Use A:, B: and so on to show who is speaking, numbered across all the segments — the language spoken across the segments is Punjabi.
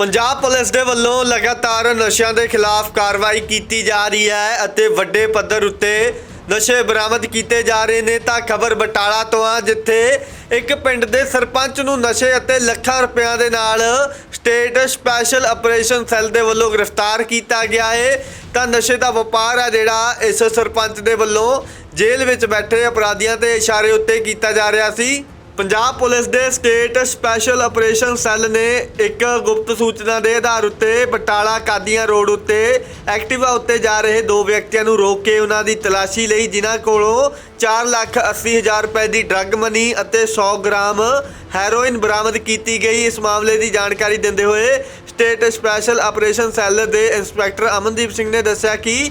A: ਪੰਜਾਬ ਪੁਲਿਸ ਦੇ ਵੱਲੋਂ ਲਗਾਤਾਰ ਨਸ਼ਿਆਂ ਦੇ ਖਿਲਾਫ ਕਾਰਵਾਈ ਕੀਤੀ ਜਾ ਰਹੀ ਹੈ ਅਤੇ ਵੱਡੇ ਪੱਧਰ ਉੱਤੇ ਨਸ਼ੇ ਬਰਾਮਦ ਕੀਤੇ ਜਾ ਰਹੇ ਨੇ ਤਾਂ ਖਬਰ ਬਟਾਲਾ ਤੋਂ ਆ, ਜਿੱਥੇ ਇੱਕ ਪਿੰਡ ਦੇ ਸਰਪੰਚ ਨੂੰ ਨਸ਼ੇ ਅਤੇ ਲੱਖਾਂ ਰੁਪਇਆਂ ਦੇ ਨਾਲ ਸਟੇਟ ਸਪੈਸ਼ਲ ਆਪਰੇਸ਼ਨ ਸੈੱਲ ਦੇ ਵੱਲੋਂ ਗ੍ਰਿਫਤਾਰ ਕੀਤਾ ਗਿਆ ਹੈ ਤਾਂ ਨਸ਼ੇ ਦਾ ਵਪਾਰ ਆ ਜਿਹੜਾ ਇਸ ਸਰਪੰਚ ਦੇ ਵੱਲੋਂ ਜੇਲ੍ਹ ਵਿੱਚ ਬੈਠੇ ਅਪਰਾਧੀਆਂ ਦੇ ਇਸ਼ਾਰੇ ਉੱਤੇ ਕੀਤਾ ਜਾ ਰਿਹਾ ਸੀ। ਪੰਜਾਬ ਪੁਲਿਸ ਦੇ ਸਟੇਟ ਸਪੈਸ਼ਲ ਆਪਰੇਸ਼ਨ ਸੈੱਲ ਨੇ ਇੱਕ ਗੁਪਤ ਸੂਚਨਾ ਦੇ ਆਧਾਰ ਉੱਤੇ ਬਟਾਲਾ ਕਾਦੀਆਂ ਰੋਡ ਉੱਤੇ ਐਕਟਿਵਾ ਉੱਤੇ ਜਾ ਰਹੇ ਦੋ ਵਿਅਕਤੀਆਂ ਨੂੰ ਰੋਕ ਕੇ ਉਹਨਾਂ ਦੀ ਤਲਾਸ਼ੀ ਲਈ ਜਿਨ੍ਹਾਂ ਕੋਲੋਂ 4 ਲੱਖ 80 ਹਜ਼ਾਰ ਰੁਪਏ ਦੀ ਡਰੱਗ ਮਨੀ ਅਤੇ 100 ਗ੍ਰਾਮ ਹੈਰੋਇਨ ਬਰਾਮਦ ਕੀਤੀ ਗਈ। ਇਸ ਮਾਮਲੇ ਦੀ ਜਾਣਕਾਰੀ ਦਿੰਦੇ ਹੋਏ ਸਟੇਟ ਸਪੈਸ਼ਲ ਆਪਰੇਸ਼ਨ ਸੈੱਲ ਦੇ ਇੰਸਪੈਕਟਰ ਅਮਨਦੀਪ ਸਿੰਘ ਨੇ ਦੱਸਿਆ ਕਿ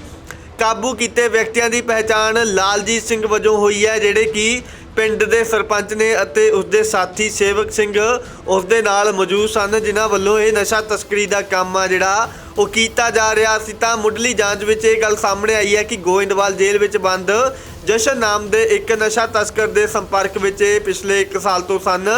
A: ਕਾਬੂ ਕੀਤੇ ਵਿਅਕਤੀਆਂ ਦੀ ਪਹਿਚਾਣ ਲਾਲਜੀਤ ਸਿੰਘ ਵਜੋਂ ਹੋਈ ਹੈ, ਜਿਹੜੇ ਕਿ ਪਿੰਡ ਦੇ ਸਰਪੰਚ ਨੇ ਅਤੇ ਉਸਦੇ ਸਾਥੀ ਸੇਵਕ ਸਿੰਘ ਉਸਦੇ ਨਾਲ ਮੌਜੂਦ ਸਨ, ਜਿਨ੍ਹਾਂ ਵੱਲੋਂ ਇਹ ਨਸ਼ਾ ਤਸਕਰੀ ਦਾ ਕੰਮ ਆ ਜਿਹੜਾ ਉਹ ਕੀਤਾ ਜਾ ਰਿਹਾ ਸੀ। ਤਾਂ ਮੁੱਢਲੀ ਜਾਂਚ ਵਿੱਚ ਇਹ ਗੱਲ ਸਾਹਮਣੇ ਆਈ ਹੈ ਕਿ ਗੋਇੰਦਵਾਲ ਜੇਲ੍ਹ ਵਿੱਚ ਬੰਦ ਜਸ਼ਨ ਨਾਮ ਦੇ ਇੱਕ ਨਸ਼ਾ ਤਸਕਰ ਦੇ ਸੰਪਰਕ ਵਿੱਚ ਇਹ ਪਿਛਲੇ 1 ਸਾਲ ਤੋਂ ਸਨ।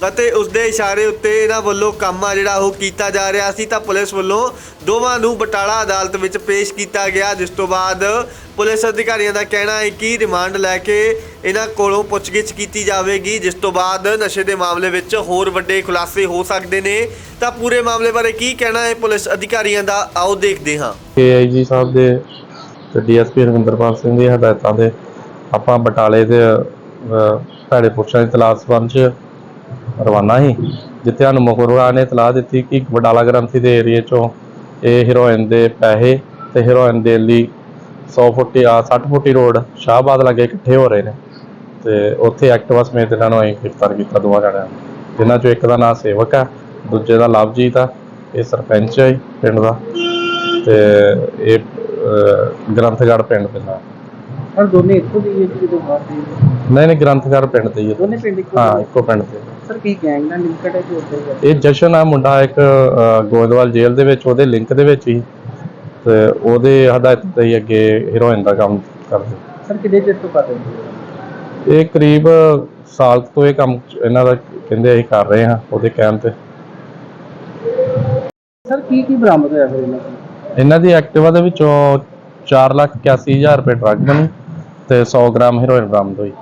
A: ਅਤੇ ਉਸ ਦੇ ਇਸ਼ਾਰੇ ਉੱਤੇ ਇਹਨਾਂ ਵੱਲੋਂ ਕੰਮ ਆ ਜਿਹੜਾ ਉਹ ਕੀਤਾ ਜਾ ਰਿਹਾ ਸੀ ਤਾਂ ਪੁਲਿਸ ਵੱਲੋਂ ਦੋਵਾਂ ਨੂੰ ਬਟਾਲਾ ਅਦਾਲਤ ਵਿੱਚ ਪੇਸ਼ ਕੀਤਾ ਗਿਆ, ਜਿਸ ਤੋਂ ਬਾਅਦ ਪੁਲਿਸ ਅਧਿਕਾਰੀਆਂ ਦਾ ਕਹਿਣਾ ਹੈ ਕਿ ਰਿਮਾਂਡ ਲੈ ਕੇ ਇਹਨਾਂ ਕੋਲੋਂ ਪੁੱਛਗਿੱਛ ਕੀਤੀ ਜਾਵੇਗੀ, ਜਿਸ ਤੋਂ ਬਾਅਦ ਨਸ਼ੇ ਦੇ ਮਾਮਲੇ ਵਿੱਚ ਹੋਰ ਵੱਡੇ ਖੁਲਾਸੇ ਹੋ ਸਕਦੇ ਨੇ। ਤਾਂ ਪੂਰੇ ਮਾਮਲੇ ਬਾਰੇ ਕੀ ਕਹਿਣਾ ਹੈ ਪੁਲਿਸ ਅਧਿਕਾਰੀਆਂ ਦਾ? ਆਓ ਦੇਖਦੇ ਹਾਂ।
B: ਏਆਈਜੀ ਸਾਹਿਬ ਦੇ ਤੇ ਡੀਐਸਪੀ ਰਵਿੰਦਰਪਾਲ ਸਿੰਘ ਦੀ ਹਦਾਇਤਾਂ ਦੇ ਆਪਾਂ ਬਟਾਲੇ ਦੇ ਭੈੜੇ ਪੁਰਸ਼ਾਂ ਦੀ ਤਲਾਸ਼ ਸੰਬੰਧ ਰਵਾਨਾ ਸੀ ਜਿੱਥੇ ਸਾਨੂੰ ਮੁਖਬਰਾਂ ਨੇ ਇਤਲਾਹ ਦਿੱਤੀ ਕਿ ਬਟਾਲਾ ਗ੍ਰੰਥੀ ਦੇ ਏਰੀਏ 'ਚੋਂ ਇਹ ਹੀਰੋਇਨ ਦੇ ਪੈਸੇ ਤੇ ਹੀਰੋਇਨ ਦੇ ਲਈ 100 ਫੁੱਟੀ ਆ 60 ਫੁੱਟੀ ਰੋਡ ਸ਼ਾਹਬਾਦ ਲਾਗੇ ਇਕੱਠੇ ਹੋ ਰਹੇ ਨੇ ਤੇ ਉੱਥੇ ਐਕਟਿਵਾ ਸਮੇਤ ਇਹਨਾਂ ਨੂੰ ਅਸੀਂ ਗ੍ਰਿਫਤਾਰ ਕੀਤਾ ਦੋਵਾਂ ਜਣਿਆਂ ਨੂੰ ਜਿਨ੍ਹਾਂ 'ਚੋਂ ਇੱਕ ਦਾ ਨਾਮ ਸੇਵਕ ਆ ਦੂਜੇ ਦਾ ਲਵਜੀਤ ਆ ਇਹ ਸਰਪੰਚ ਹੈ ਜੀ ਪਿੰਡ ਦਾ ਤੇ ਇਹ ਅਹ, ਗ੍ਰੰਥਗੜ੍ਹ ਪਿੰਡ ਦੇ ਨਾਲ।
C: ਸਰ ਦੋਨੇ ਇੱਕੋ ਦੀ ਹੈ ਕਿ ਜਦੋਂ ਬਾਹਰ ਦੇ
B: ਨਹੀਂ ਨਹੀਂ ਗ੍ਰੰਥਗੜ੍ਹ ਪਿੰਡ ਦੇ ਹੀ ਆ।
C: ਦੋਨੇ ਪਿੰਡ ਇੱਕੋ
B: ਹਾਂ
C: ਦੇ?
B: ਇੱਕੋ ਪਿੰਡ ਦੇ
C: ਸਰ ਕੀ ਗੈਂਗ ਨਾਲ ਲਿੰਕਡ ਹੈ ਕਿ ਉੱਧਰ
B: ਇਹ ਜਸ਼ਨ ਆ ਮੁੰਡਾ ਇੱਕ ਅਹ, ਗੋਇੰਦਵਾਲ ਜੇਲ੍ਹ ਦੇ ਵਿੱਚ ਉਹਦੇ ਲਿੰਕ ਦੇ ਵਿੱਚ ਹੀ। ਤੇ ਉਹਦੇ ਹਦਾਇਤ ਤੇ ਹੀ ਅੱਗੇ ਹੀਰੋਇਨ ਦਾ ਕੰਮ ਕਰਦੇ।
C: ਸਰ ਕਿੰਨੇ ਚਿਰ ਤੋਂ ਕਰ ਰਹੇ ਹੋ
B: ਇਹ ਕਰੀਬ ਸਾਲ ਕੁ ਤੋਂ ਇਹ ਕੰਮ ਇਹਨਾਂ ਦਾ ਕਹਿੰਦੇ ਅਸੀਂ ਕਰ ਰਹੇ ਹਾਂ ਉਹਦੇ ਕਹਿਣ ਤੇ।
C: ਸਰ ਕੀ ਕੀ ਬਰਾਮਦ ਹੋਇਆ ਫਿਰ ਇਹਨਾਂ ਤੋਂ
B: ਇਹਨਾਂ ਦੀ ਐਕਟਿਵਾ ਦੇ ਵਿੱਚੋਂ 481000 ਰੁਪਏ ਡਰੱਗ ਮਨੀ ਤੇ 100 ਗ੍ਰਾਮ ਹੀਰੋਇਨ ਬਰਾਮਦ ਹੋਈ।